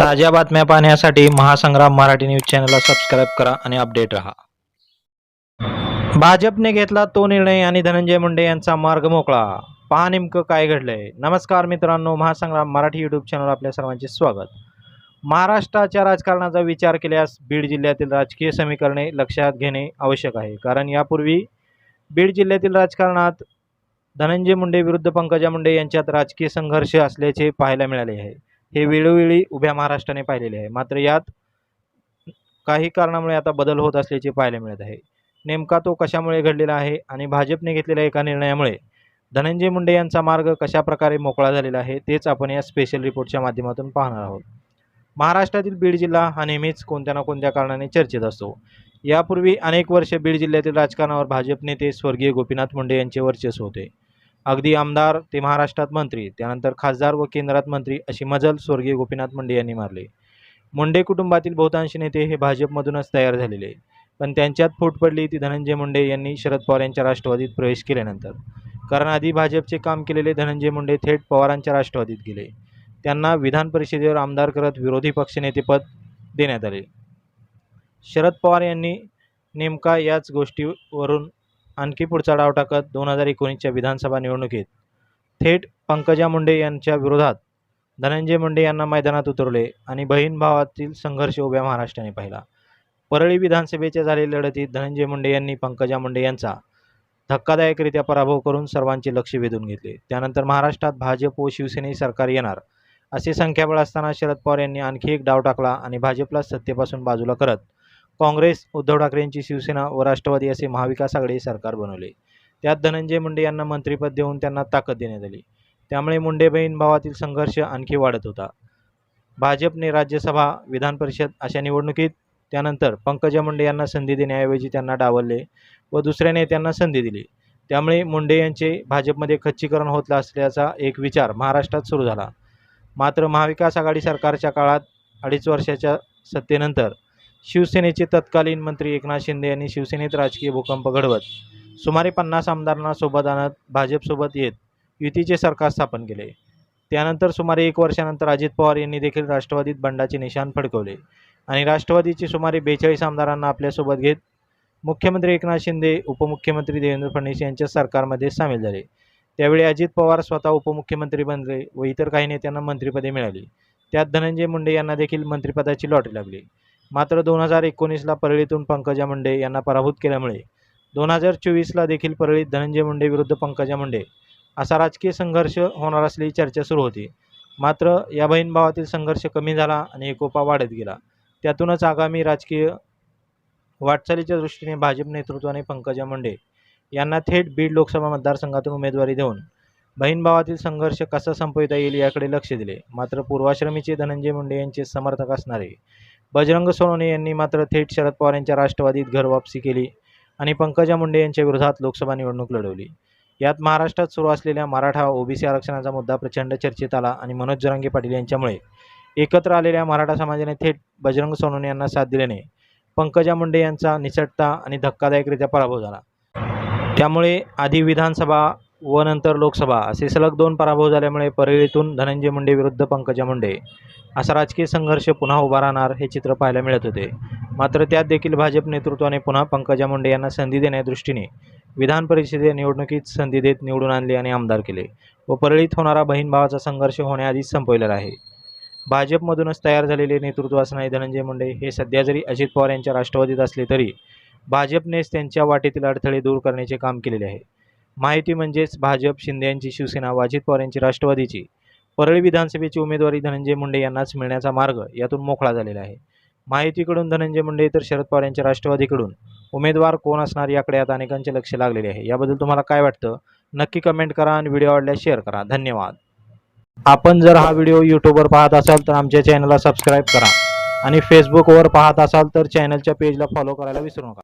ताज्या बातम्या पाहण्यासाठी महासंग्राम मराठी न्यूज चॅनलला सबस्क्राईब करा आणि अपडेट रहा. भाजपने घेतला तो निर्णय आणि धनंजय मुंडे यांचा मार्ग मोकळा. पहा नेमकं काय घडलंय. नमस्कार मित्रांनो महासंग्राम मराठी यूट्यूब चॅनल आपल्या सर्वांचे स्वागत. महाराष्ट्राच्या राजकारणाचा विचार केल्यास बीड जिल्ह्यातील राजकीय समीकरणे लक्षात घेणे आवश्यक आहे. कारण यापूर्वी बीड जिल्ह्यातील राजकारणात धनंजय मुंडे विरुद्ध पंकजा मुंडे यांच्यात राजकीय संघर्ष असल्याचे पाहायला मिळाले आहे. हे वेळोवेळी उभ्या महाराष्ट्राने पाहिलेले आहे. मात्र यात काही कारणामुळे आता बदल होत असल्याचे पाहायला मिळत आहे. नेमका तो कशामुळे घडलेला आहे आणि भाजपने घेतलेल्या एका निर्णयामुळे धनंजय मुंडे यांचा मार्ग कशा प्रकारे मोकळा झालेला आहे तेच आपण या स्पेशल रिपोर्टच्या माध्यमातून पाहणार आहोत. महाराष्ट्रातील बीड जिल्हा हा नेहमीच कोणत्या ना कोणत्या कारणाने चर्चेत असतो. यापूर्वी अनेक वर्ष बीड जिल्ह्यातील राजकारणावर भाजप नेते स्वर्गीय गोपीनाथ मुंडे यांचे वर्चस्व होते. अगदी आमदार ते महाराष्ट्रात मंत्री त्यानंतर खासदार व केंद्रात मंत्री अशी मजल स्वर्गीय गोपीनाथ मुंडे यांनी मारली. मुंडे कुटुंबातील बहुतांश नेते हे भाजपमधूनच तयार झालेले पण त्यांच्यात फूट पडली ती धनंजय मुंडे यांनी शरद पवार यांच्या राष्ट्रवादीत प्रवेश केल्यानंतर. कारण आधी भाजपचे काम केलेले धनंजय मुंडे थेट पवारांच्या राष्ट्रवादीत गेले. त्यांना विधान परिषदेवर आमदार करत विरोधी पक्षनेतेपद देण्यात आले. शरद पवार यांनी नेमका याच गोष्टीवरून आणखी पुढचा डाव टाकत दोन हजार एकोणीसच्या विधानसभा निवडणुकीत थेट पंकजा मुंडे यांच्या विरोधात धनंजय मुंडे यांना मैदानात उतरले आणि बहीण भावातील संघर्ष उभ्या महाराष्ट्राने पाहिला. परळी विधानसभेच्या झालेल्या लढतीत धनंजय मुंडे यांनी पंकजा मुंडे यांचा धक्कादायकरित्या पराभव करून सर्वांचे लक्ष वेधून घेतले. त्यानंतर महाराष्ट्रात भाजप व शिवसेने सरकार येणार असे संख्याबळ असताना शरद पवार यांनी आणखी एक डाव टाकला आणि भाजपला सत्तेपासून बाजूला करत काँग्रेस उद्धव ठाकरे यांची शिवसेना व राष्ट्रवादी असे महाविकास आघाडी सरकार बनवले. त्यात धनंजय मुंडे यांना मंत्रिपद देऊन त्यांना ताकद देण्यात आली. त्यामुळे मुंडे बहीण भावातील संघर्ष आणखी वाढत होता. भाजपने राज्यसभा विधान परिषद अशा निवडणुकीत त्यानंतर पंकजा मुंडे यांना संधी देण्याऐवजी त्यांना डावलले व दुसऱ्या नेत्यांना संधी दिली. त्यामुळे मुंडे यांचे भाजपमध्ये खच्चीकरण होत असल्याचा एक विचार महाराष्ट्रात सुरू झाला. मात्र महाविकास आघाडी सरकारच्या काळात अडीच वर्षाच्या सत्तेनंतर शिवसेनेचे तत्कालीन मंत्री एकनाथ शिंदे यांनी शिवसेनेत राजकीय भूकंप घडवत सुमारे पन्नास आमदारांना सोबत आणत भाजपसोबत येत युतीचे सरकार स्थापन केले. त्यानंतर सुमारे एक वर्षानंतर अजित पवार यांनी देखील राष्ट्रवादीत बंडाचे निशाण फडकवले आणि राष्ट्रवादीचे सुमारे बेचाळीस आमदारांना आपल्यासोबत घेत मुख्यमंत्री एकनाथ शिंदे उपमुख्यमंत्री देवेंद्र फडणवीस यांच्या सरकारमध्ये सामील झाले. त्यावेळी अजित पवार स्वतः उपमुख्यमंत्री बनले व इतर काही नेत्यांना मंत्रिपदे मिळाली. त्यात धनंजय मुंडे यांना देखील मंत्रिपदाची लॉटरी लागली. मात्र दोन हजार एकोणीसला परळीतून पंकजा मुंडे यांना पराभूत केल्यामुळे दोन हजार चोवीसला देखील परळीत धनंजय मुंडे विरुद्ध पंकजा मुंडे असा राजकीय संघर्ष होणार असल्याची चर्चा सुरू होती. मात्र या बहीण भावातील संघर्ष कमी झाला आणि एकोपा वाढत गेला. त्यातूनच आगामी राजकीय वाटचालीच्या दृष्टीने भाजप नेतृत्वाने पंकजा मुंडे यांना थेट बीड लोकसभा मतदारसंघातून उमेदवारी देऊन बहीण भावातील संघर्ष कसा संपविता येईल याकडे लक्ष दिले. मात्र पूर्वाश्रमीचे धनंजय मुंडे यांचे समर्थक असणारे बजरंग सोनवणे यांनी मात्र थेट शरद पवार यांच्या राष्ट्रवादीत घरवापसी केली आणि पंकजा मुंडे यांच्या विरोधात लोकसभा निवडणूक लढवली. यात महाराष्ट्रात सुरू असलेल्या मराठा ओबीसी आरक्षणाचा मुद्दा प्रचंड चर्चेत आला आणि मनोज जरांगे पाटील यांच्यामुळे एकत्र आलेल्या मराठा समाजाने थेट बजरंग सोनवणे यांना साथ दिल्याने पंकजा मुंडे यांचा निसटता आणि धक्कादायकरित्या पराभव झाला. त्यामुळे आधी विधानसभा व नंतर लोकसभा असे सलग दोन पराभव झाल्यामुळे परळीतून धनंजय मुंडे विरुद्ध पंकजा मुंडे असा राजकीय संघर्ष पुन्हा उभा राहणार हे चित्र पाहायला मिळत होते. मात्र त्यात देखील भाजप नेतृत्वाने पुन्हा पंकजा मुंडे यांना संधी देण्यादृष्टीने विधान परिषदे निवडणुकीत संधी देत निवडून आणली आणि आमदार केले व परळीत होणारा बहीण भावाचा संघर्ष होण्याआधीच संपवलेला आहे. भाजपमधूनच तयार झालेले नेतृत्व असणारे धनंजय मुंडे हे सध्या जरी अजित पवार यांच्या राष्ट्रवादीत असले तरी भाजपनेच त्यांच्या वाटेतील अडथळे दूर करण्याचे काम केलेले आहे. माहिती म्हणजेच भाजप शिंदे यांची शिवसेना व अजित पवार यांची राष्ट्रवादीची परळी विधानसभेची उमेदवारी धनंजय मुंडे यांनाच मिळण्याचा मार्ग यातून मोकळा झालेला आहे. माहितीकडून धनंजय मुंडे तर शरद पवार यांच्या राष्ट्रवादीकडून. उमेदवार कोण असणार याकडे आता अनेकांचे लक्ष लागलेले आहे. याबद्दल तुम्हाला काय वाटतं? नक्की कमेंट करा आणि व्हिडिओ आवडल्यास शेअर करा. धन्यवाद. आपण जर हा व्हिडिओ यूट्यूबवर पाहत असाल तर आमच्या चॅनलला सबस्क्राईब करा. आणि फेसबुकवर पाहत असाल तर चॅनलच्या पेजला फॉलो करायला विसरू नका.